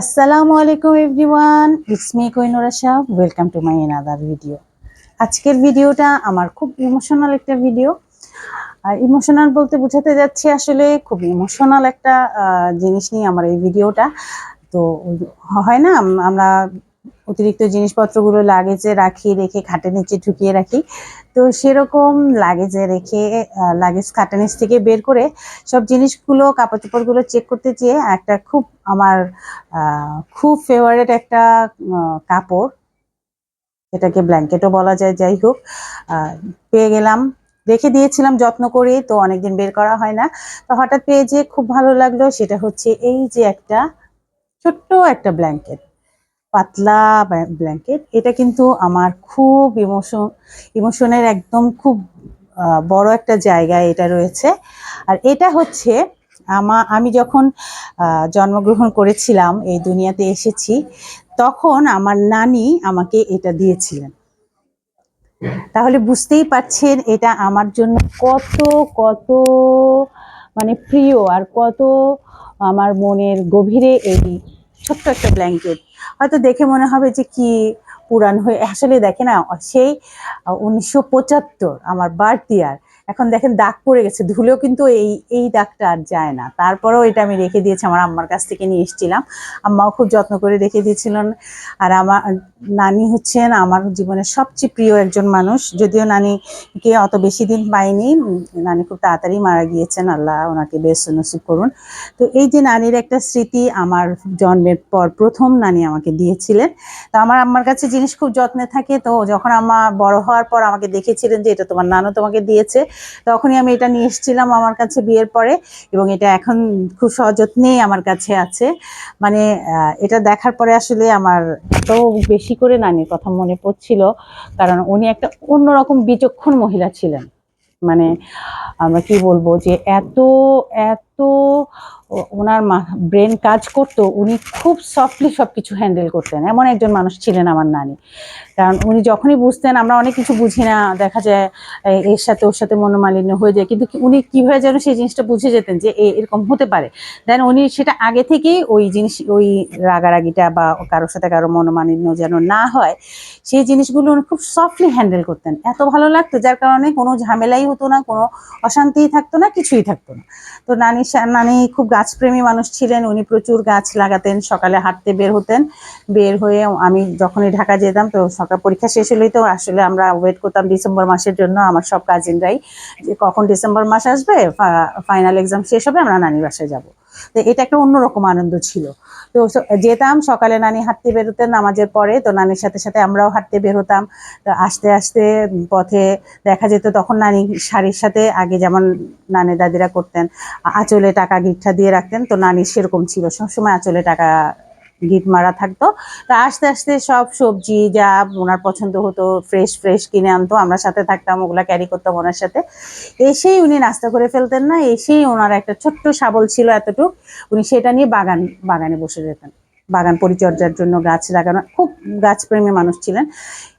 আসসালামু আলাইকুম everyone it's me Koinura Shah welcome to my another video আজকের ভিডিওটা আমার খুব ইমোশনাল একটা ভিডিও আর ইমোশনাল বলতে বোঝাতে যাচ্ছি আসলে খুব ইমোশনাল একটা জিনিস নিয়ে আমার এই ভিডিওটা। তো হয় না, আমরা অতিরিক্ত জিনিসপত্রগুলো লাগেজে রাখি, রেখে খাটের নিচে ঢুকিয়ে রাখি। তো সেরকম লাগেজে রেখে লাগেজ খাটের নিচ থেকে বের করে সব জিনিসগুলো কাপড় চোপড়গুলো চেক করতে চেয়ে একটা খুব আমার খুব ফেভারেট একটা কাপড় এটাকে ব্ল্যাঙ্কেটও বলা যায়, যাই হোক পেয়ে গেলাম। রেখে দিয়েছিলাম যত্ন করে তো অনেকদিন বের করা হয় না। তো হঠাৎ পেয়ে যে খুব ভালো লাগল, সেটা হচ্ছে এই যে একটা ছোট্ট একটা ব্ল্যাঙ্কেট পাতলা ব্ল্যাঙ্কেট এটা কিন্তু আমার খুব ইমোশন ইমোশনের একদম খুব বড় একটা জায়গায় এটা রয়েছে। আর এটা হচ্ছে আমা, আমি যখন জন্মগ্রহণ করেছিলাম, এই দুনিয়াতে এসেছি, তখন আমার নানি আমাকে এটা দিয়েছিলেন। তাহলে বুঝতেই পারছেন এটা আমার জন্য কত কত মানে প্রিয় আর কত আমার মনের গভীরে এই ছোট্ট একটা ব্ল্যাঙ্কেট হয়তো দেখে মনে হবে যে কি পুরান হয়ে আসলে দেখে না, সেই উনিশশো পঁচাত্তর, আমার বার্থ ইয়ার এখন দেখেন দাগ পড়ে গেছে, ধুলেও কিন্তু এই এই দাগটা আর যায় না। তারপরেও এটা আমি রেখে দিয়েছি, আমার আম্মার কাছ থেকে নিয়ে এসেছিলাম। আম্মাও খুব যত্ন করে রেখে দিয়েছিলেন। আর আমার নানি হচ্ছেন আমার জীবনের সবচেয়ে প্রিয় একজন মানুষ। যদিও নানিকে অত বেশি দিন পাইনি, নানি খুব তাড়াতাড়ি মারা গিয়েছেন। আল্লাহ ওনাকে বেশ নসিব করুন। তো এই যে নানির একটা স্মৃতি আমার জন্মের পর প্রথম নানি আমাকে দিয়েছিলেন। তো আমার আম্মার কাছে জিনিস খুব যত্নে থাকে। তো যখন আমা বড় হওয়ার পর আমাকে দেখেছিলেন যে এটা তোমার নানু তোমাকে দিয়েছে। তখনই আমি এটা নিয়ে এসেছিলাম আমার কাছে বিয়ের পরে এবং এটা এখন খুব সযত্নেই আমার কাছে আছে। মানে এটা দেখার পরে আসলে আমার এত বেশি করে নানির কথা মনে পড়ছিল, কারণ উনি একটা অন্যরকম বিচক্ষণ মহিলা ছিলেন। মানে আমরা কি বলব যে এত এত ওনার ব্রেন কাজ করতো, উনি খুব সফটলি সব কিছু হ্যান্ডেল করতেন। এমন একজন মানুষ ছিলেন আমার নানি। কারণ উনি যখনই বুঝতেন, আমরা অনেক কিছু বুঝি না, দেখা যায় এর সাথে ওর সাথে মনোমালিন্য হয়ে যায়। কিন্তু উনি কীভাবে যেন সেই জিনিসটা বুঝে যেতেন যে এরকম হতে পারে। দেন উনি সেটা আগে থেকেই ওই জিনিস, ওই রাগারাগিটা বা কারোর সাথে কারও মনোমালিন্য যেন না হয়, সেই জিনিসগুলো উনি খুব সফটলি হ্যান্ডেল করতেন। এত ভালো লাগতো, যার কারণে কোনো ঝামেলাই হতো না, কোনো অশান্তিই থাকতো না, কিছুই থাকতো না। তো নানি নানি খুব গাছপ্রেমী মানুষ ছিলেন। উনি প্রচুর গাছ লাগাতেন, সকালে হাঁটতে বের হতেন। বের হয়ে আমি যখনই ঢাকা যেতাম তো সকাল পরীক্ষা শেষ হলেই তো আসলে আমরা ওয়েট করতাম ডিসেম্বর মাসের জন্য, আমার সব কাজিনরাই। যে কখন ডিসেম্বর মাস আসবে ফাইনাল এক্সাম শেষ হবে, আমরা নানির বাসায় যাব। তো এটা একটা অন্যরকম আনন্দ ছিল। তো যেতাম, সকালে নানি হাঁটতে বেরোতেন, নামাজের পরে তো নানির সাথে সাথে আমরাও হাঁটতে বেরোতাম। তো আস্তে আস্তে পথে দেখা যেত তখন নানি শাড়ির সাথে আগে যেমন নানি দাদিরা করতেন আঁচলে টাকা গিঠা দিয়ে রাখতেন, তো নানি সেরকম ছিল। সবসময় আঁচলে টাকা গিট মারা থাকতো। তা আস্তে আস্তে সব সবজি যা ওনার পছন্দ হতো ফ্রেশ ফ্রেশ কিনে আনতো, আমরা সাথে থাকতাম, ওগুলা ক্যারি করতাম ওনার সাথে। এসেই উনি নাস্তা করে ফেলতেন না, এসেই ওনার একটা ছোট্ট শাবল ছিল এতটুক, উনি সেটা নিয়ে বাগান, বাগানে বসে যেতেন। বাগান পরিচর্যার জন্য গাছ লাগানো, খুব গাছপ্রেমী মানুষ ছিলেন।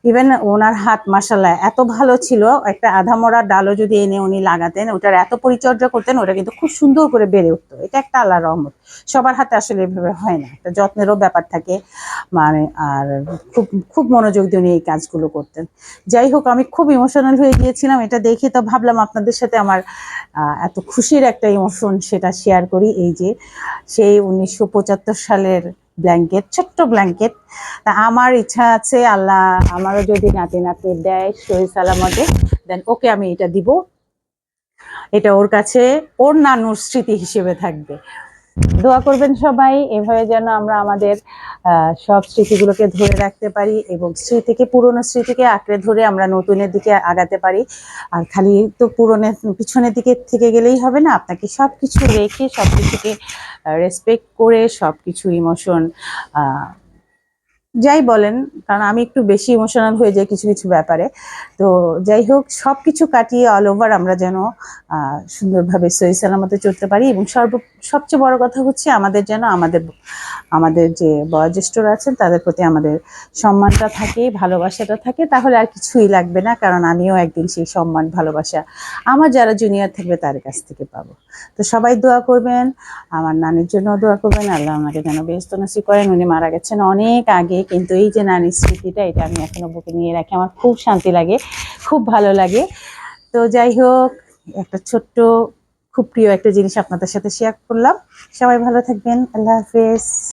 ইভেন ওনার হাত মাসাল্লাহ এত ভালো ছিল, একটা আধা মরা ডালও যদি এনে উনি লাগাতেন, ওটার এত পরিচর্যা করতেন, ওটা কিন্তু খুব সুন্দর করে বেড়ে উঠতো। এটা একটা আল্লাহ রহমত। সবার হাতে আসলে এভাবে হয় না, একটা যত্নেরও ব্যাপার থাকে। মানে আর খুব খুব মনোযোগ দিয়ে উনি এই কাজগুলো করতেন। যাই হোক, আমি খুব ইমোশনাল হয়ে গিয়েছিলাম, এটা দেখে তো ভাবলাম আপনাদের সাথে আমার এত খুশির একটা ইমোশন সেটা শেয়ার করি। এই যে, সেই উনিশশো পঁচাত্তর সালের ব্ল্যাঙ্কেট ছোট্ট ব্ল্যাঙ্কেট তা আমার ইচ্ছা আছে, আল্লাহ আমারও যদি নাতি নাতি দেয় সহি সালামতে দেন ওকে আমি এটা দিব। এটা ওর কাছে ওর নানুর স্মৃতি হিসেবে থাকবে। দোয়া করবেন সবাই, এভাবে যেন আমরা আমাদের সব স্মৃতিগুলোকে ধরে রাখতে পারি এবং স্মৃতিকে, পুরনো স্মৃতিকে আঁকড়ে ধরে আমরা নতুনের দিকে আগাতে পারি। আর খালি তো পুরনের পিছনের দিকে থেকে গেলেই হবে না, আপনাকে সব কিছু রেখে সব কিছুকে রেসপেক্ট করে সব কিছু ইমোশন যাই বলেন, কারণ আমি একটু বেশি ইমোশনাল হয়ে যাই কিছু কিছু ব্যাপারে। তো যাই হোক সব কিছু কাটিয়ে অল ওভার আমরা যেন সুন্দরভাবে সহি সালামতে চলতে পারি এবং সর্ব, সবচেয়ে বড় কথা হচ্ছে আমাদের যেন আমাদের আমাদের যে বয়োজ্যেষ্ঠরা আছেন, তাদের প্রতি আমাদের সম্মানটা থাকে, ভালোবাসাটা থাকে। তাহলে আর কিছুই লাগবে না, কারণ আমিও একদিন সেই সম্মান, ভালোবাসা আমার যারা জুনিয়র থাকবে তার কাছ থেকে পাবো। তো সবাই দোয়া করবেন, আমার নানির জন্য দোয়া করবেন, আল্লাহ ওনাকে যেন ব্যস্ত নসিব করেন। উনি মারা গেছেন অনেক আগে কিন্তু এই যে নানির স্মৃতিটা, এটা আমি এখনও বুকে নিয়ে রাখি। আমার খুব শান্তি লাগে, খুব ভালো লাগে। তো যাই হোক, একটা ছোট্ট, খুব প্রিয় একটা জিনিস আপনাদের সাথে শেয়ার করলাম। সবাই ভালো থাকবেন। আল্লাহ হাফেজ।